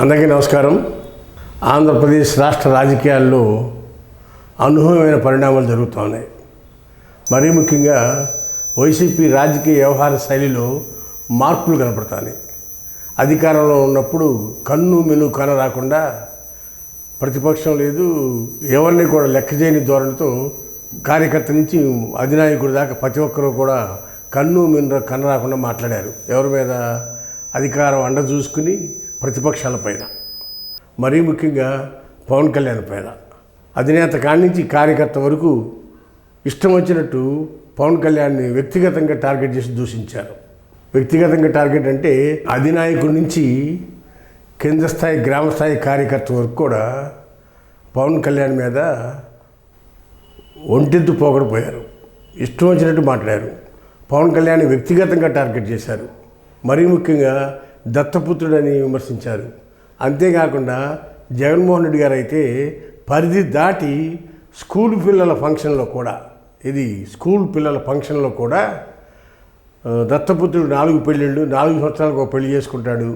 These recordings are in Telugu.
అందరికీ నమస్కారం. ఆంధ్రప్రదేశ్ రాష్ట్ర రాజకీయాల్లో అనూహ్యమైన పరిణామాలు జరుగుతున్నాయి మరీ ముఖ్యంగా వైసీపీ రాజకీయ వ్యవహార శైలిలో మార్పులు కనపడతాయి. అధికారంలో ఉన్నప్పుడు కన్ను మెను కన రాకుండా ప్రతిపక్షం లేదు ఎవరిని కూడా లెక్క చేయని ధోరణితో కార్యకర్త నుంచి అధినాయకుడి దాకా ప్రతి ఒక్కరూ కూడా కన్ను మిన్ను కన రాకుండా మాట్లాడారు. ఎవరి మీద అధికారం అండ చూసుకుని ప్రతిపక్షాల పైన. మరీ ముఖ్యంగా పవన్ కళ్యాణ్ పైన. అధినేత కాడి నుంచి కార్యకర్త వరకు ఇష్టం వచ్చినట్టు పవన్ కళ్యాణ్ని వ్యక్తిగతంగా టార్గెట్ చేసి దూషించారు. వ్యక్తిగతంగా టార్గెట్ అంటే అధినాయకుడి నుంచి కేంద్ర స్థాయి గ్రామ స్థాయి కార్యకర్త వరకు కూడా పవన్ కళ్యాణ్ మీద ఒంటెత్తు పోగడిపోయారు. ఇష్టం వచ్చినట్టు మాట్లాడారు. పవన్ కళ్యాణ్ వ్యక్తిగతంగా టార్గెట్ చేశారు. మరీ ముఖ్యంగా దత్తపుత్రుడని విమర్శించారు. అంతేకాకుండా జగన్మోహన్ రెడ్డి గారు అయితే పరిధి దాటి స్కూల్ పిల్లల ఫంక్షన్లో కూడా ఇది స్కూల్ పిల్లల ఫంక్షన్లో కూడా దత్తపుత్రుడు నాలుగు పెళ్ళిళ్ళు నాలుగు సంవత్సరాలకు ఒక పెళ్ళి చేసుకుంటాడు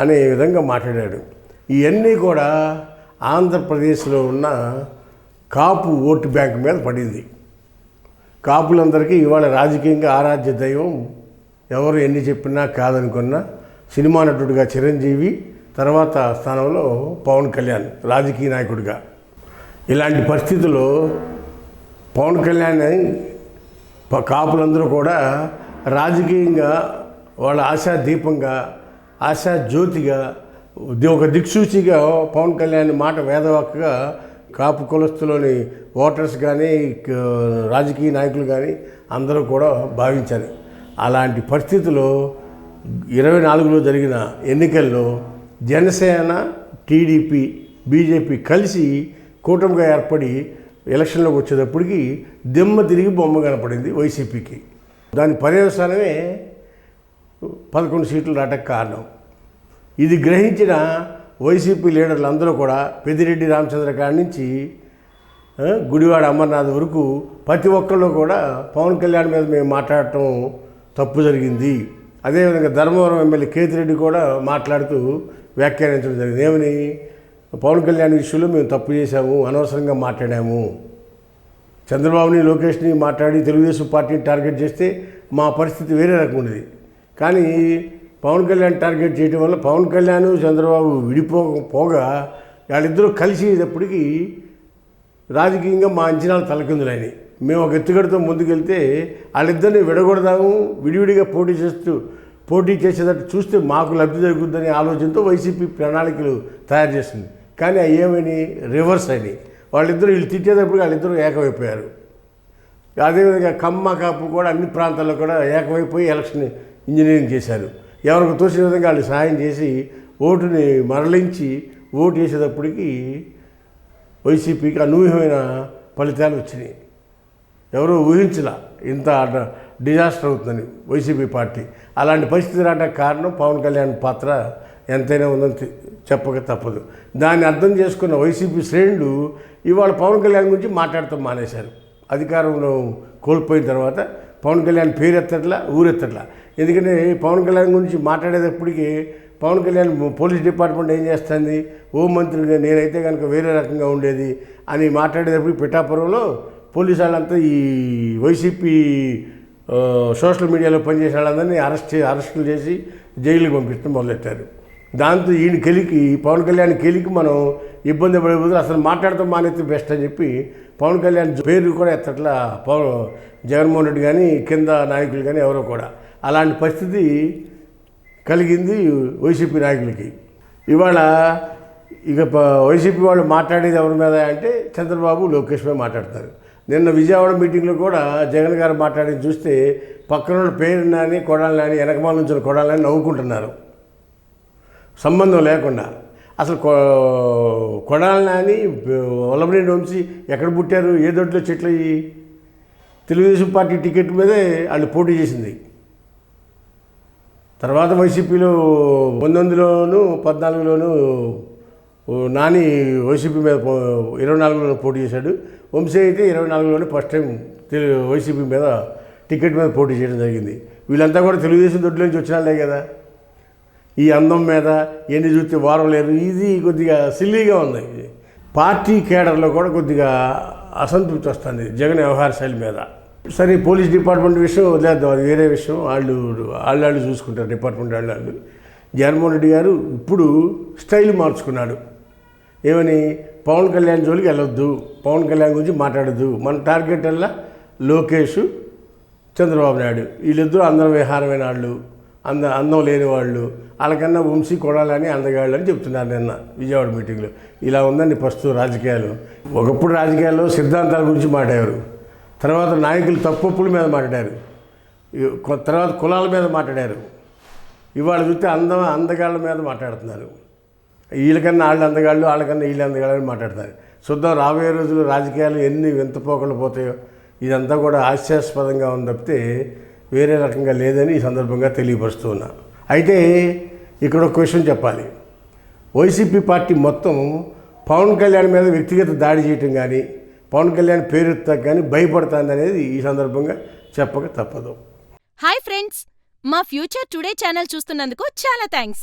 అనే విధంగా మాట్లాడాడు. ఇవన్నీ కూడా ఆంధ్రప్రదేశ్లో ఉన్న కాపు ఓటు బ్యాంక్ మీద పడింది. కాపులందరికీ ఇవాళ రాజకీయంగా ఆరాధ్య దైవం ఎవరు ఎన్ని చెప్పినా కాదనుకున్నా సినిమా నటుడిగా చిరంజీవి తర్వాత స్థానంలో పవన్ కళ్యాణ్ రాజకీయ నాయకుడిగా. ఇలాంటి పరిస్థితుల్లో పవన్ కళ్యాణ్ కాపులందరూ కూడా రాజకీయంగా వాళ్ళ ఆశా దీపంగా ఆశా జ్యోతిగా ఒక దిక్సూచిగా పవన్ కళ్యాణ్ మాట వేదవాక్గా కాపు కులస్తులోని ఓటర్స్ కానీ రాజకీయ నాయకులు కానీ అందరూ కూడా భావించారు అలాంటి పరిస్థితుల్లో ఇరవై నాలుగులో జరిగిన ఎన్నికల్లో జనసేన టీడీపీ బీజేపీ కలిసి కూటమిగా ఏర్పడి ఎలక్షన్లోకి వచ్చేటప్పటికి దిమ్మ తిరిగి బొమ్మ కనపడింది వైసీపీకి. దాని పర్యవసానమే పదకొండు సీట్లు రాటకు కారణం. ఇది గ్రహించిన వైసీపీ లీడర్లు అందరూ కూడా పెద్దిరెడ్డి రామచంద్ర కాడి నుంచి గుడివాడ అమర్నాథ్ వరకు ప్రతి ఒక్కళ్ళు కూడా పవన్ కళ్యాణ్ మీద మేము మాట్లాడటం తప్పు జరిగింది. అదేవిధంగా ధర్మవరం ఎమ్మెల్యే కేతిరెడ్డి కూడా మాట్లాడుతూ వ్యాఖ్యానించడం జరిగింది. ఏమని? పవన్ కళ్యాణ్ విషయంలో మేము తప్పు చేశాము అనవసరంగా మాట్లాడాము. చంద్రబాబుని లోకేష్ని మాట్లాడి తెలుగుదేశం పార్టీని టార్గెట్ చేస్తే మా పరిస్థితి వేరే రకం ఉండేది కానీ పవన్ కళ్యాణ్ టార్గెట్ చేయడం వల్ల పవన్ కళ్యాణ్ చంద్రబాబు విడిపో పోగా వాళ్ళిద్దరూ కలిసేటప్పటికీ రాజకీయంగా మా అంచనాలు తలకిందులైనాయి. మేము ఒక ఎత్తుగడతో ముందుకెళ్తే వాళ్ళిద్దరిని విడగొడదాము విడివిడిగా పోటీ చేస్తూ పోటీ చేసేటట్టు చూస్తే మాకు లబ్ధి జరుగుతుందనే ఆలోచనతో వైసీపీ ప్రణాళికలు తయారు చేస్తుంది కానీ అవి ఏమని? రివర్స్ అని వాళ్ళిద్దరూ వీళ్ళు తిట్టేటప్పుడు వాళ్ళిద్దరూ ఏకమైపోయారు. అదేవిధంగా కమ్మ కాపు కూడా అన్ని ప్రాంతాల్లో కూడా ఏకమైపోయి ఎలక్షన్ ఇంజనీరింగ్ చేశారు. ఎవరికి తోచిన విధంగా వాళ్ళు సహాయం చేసి ఓటుని మరలించి ఓటు వేసేటప్పటికి వైసీపీకి అనూహ్యమైన ఫలితాలు వచ్చినాయి. ఎవరూ ఊహించిన ఇంత డిజాస్టర్ అవుతుందని వైసీపీ పార్టీ. అలాంటి పరిస్థితి రావడానికి కారణం పవన్ కళ్యాణ్ పాత్ర ఎంతైనా ఉందని చెప్పక తప్పదు. దాన్ని అర్థం చేసుకున్న వైసీపీ శ్రేణులు ఇవాళ పవన్ కళ్యాణ్ గురించి మాట్లాడటం మానేశారు. అధికారంలో కోల్పోయిన తర్వాత పవన్ కళ్యాణ్ పేరు ఎత్తట్లా ఊరెత్తట్లా ఎందుకంటే పవన్ కళ్యాణ్ గురించి మాట్లాడేటప్పటికీ పవన్ కళ్యాణ్ పోలీస్ డిపార్ట్మెంట్ ఏం చేస్తుంది? హోంమంత్రిగా నేనైతే కనుక వేరే రకంగా ఉండేది అని మాట్లాడేటప్పుడు పిఠాపురంలో పోలీసు వాళ్ళంతా ఈ వైసీపీ సోషల్ మీడియాలో పనిచేసే వాళ్ళందరినీ అరెస్ట్ చే అరెస్టులు చేసి జైలుకి పంపించడం మొదలెట్టారు. దాంతో ఈయన కెలికి పవన్ కళ్యాణ్ కెలికి మనం ఇబ్బంది పడే బదులు అసలు మాట్లాడటం మానేస్తే బెస్ట్ అని చెప్పి పవన్ కళ్యాణ్ పేరు కూడా ఎత్తట్లా పవన్ జగన్మోహన్ రెడ్డి కానీ కింద నాయకులు కానీ ఎవరో కూడా. అలాంటి పరిస్థితి కలిగింది వైసీపీ నాయకులకి. ఇవాళ ఇక ప- వైసీపీ వాళ్ళు మాట్లాడేది ఎవరి మీద అంటే చంద్రబాబు లోకేష్ మీద మాట్లాడతారు. నిన్న విజయవాడ మీటింగ్లో కూడా జగన్ గారు మాట్లాడి చూస్తే పక్కన పేరు నాని కొడాలి నాని వెనకమాల నుంచి కొడాలని నవ్వుకుంటున్నారు. సంబంధం లేకుండా. అసలు కొ- కొడాలి నాని వల్లభనేని వంశీ ఎక్కడ పుట్టారు? ఏ దొడ్లో చెట్లు అయ్యి తెలుగుదేశం పార్టీ టికెట్ మీదే వాళ్ళు పోటీ చేసింది. తర్వాత వైసీపీలో పంతొమ్మిదిలోను పద్నాలుగులోను నాని వైసీపీ మీద ఇరవై నాలుగులో పోటీ చేశాడు. వంశీ అయితే ఇరవై నాలుగులోనే ఫస్ట్ టైం తెలు వైసీపీ మీద టికెట్ మీద పోటీ చేయడం జరిగింది. వీళ్ళంతా కూడా తెలుగుదేశం దొడ్లో నుంచి వచ్చినాళ్ళే కదా. ఈ అందం మీద ఎన్ని చూస్తే వారం లేరు. ఇది కొద్దిగా సిల్లీగా ఉంది. పార్టీ కేడర్లో కూడా కొద్దిగా అసంతృప్తి వస్తుంది జగన్ వ్యవహార శైలి మీద. సరే పోలీస్ డిపార్ట్మెంట్ విషయం వదిలేద్దాం. అది వేరే విషయం. వాళ్ళు వాళ్ళు వాళ్ళు చూసుకుంటారు డిపార్ట్మెంట్ వాళ్ళు వాళ్ళు. జగన్మోహన్ రెడ్డి గారు ఇప్పుడు స్టైల్ మార్చుకున్నాడు. ఏమని? పవన్ కళ్యాణ్ జోలికి వెళ్ళొద్దు. పవన్ కళ్యాణ్ గురించి మాట్లాడద్దు. మన టార్గెట్ అలా లోకేష్ చంద్రబాబు నాయుడు. వీళ్ళిద్దరూ అందరం విహారమైన వాళ్ళు అంద అందం లేని వాళ్ళు. వాళ్ళకన్నా వంశీ కొడాలని అందగాళ్ళు అని చెప్తున్నారు నిన్న విజయవాడ మీటింగ్లో. ఇలా ఉందండి ప్రస్తుతం రాజకీయాలు. ఒకప్పుడు రాజకీయాల్లో సిద్ధాంతాల గురించి మాట్లాడారు. తర్వాత నాయకులు తప్పుల మీద మాట్లాడారు. కొ- తర్వాత కులాల మీద మాట్లాడారు. ఇవాళ చూస్తే అందం అందగాళ్ళ మీద మాట్లాడుతున్నారు. వీళ్ళకన్నా వాళ్ళు అందగాళ్ళు వాళ్ళకన్నా వీళ్ళు అందగాళ్ళు అని మాట్లాడతారు. చూద్దాం రాబోయే రోజులు రాజకీయాలు ఎన్ని వింతపోకలు పోతాయో ఇదంతా కూడా హాస్యాస్పదంగా ఉంది తప్పితే వేరే రకంగా లేదని ఈ సందర్భంగా తెలియపరుస్తూ ఉన్నా. అయితే ఇక్కడ ఒక క్వశ్చన్ చెప్పాలి. వైసీపీ పార్టీ మొత్తం పవన్ కళ్యాణ్ మీద వ్యక్తిగత దాడి చేయటం కానీ పవన్ కళ్యాణ్ పేరెత్తాక కానీ భయపడుతుంది అనేది ఈ సందర్భంగా చెప్పక తప్పదు. హాయ్ ఫ్రెండ్స్ మా ఫ్యూచర్ టుడే ఛానల్ చూస్తున్నందుకు చాలా థ్యాంక్స్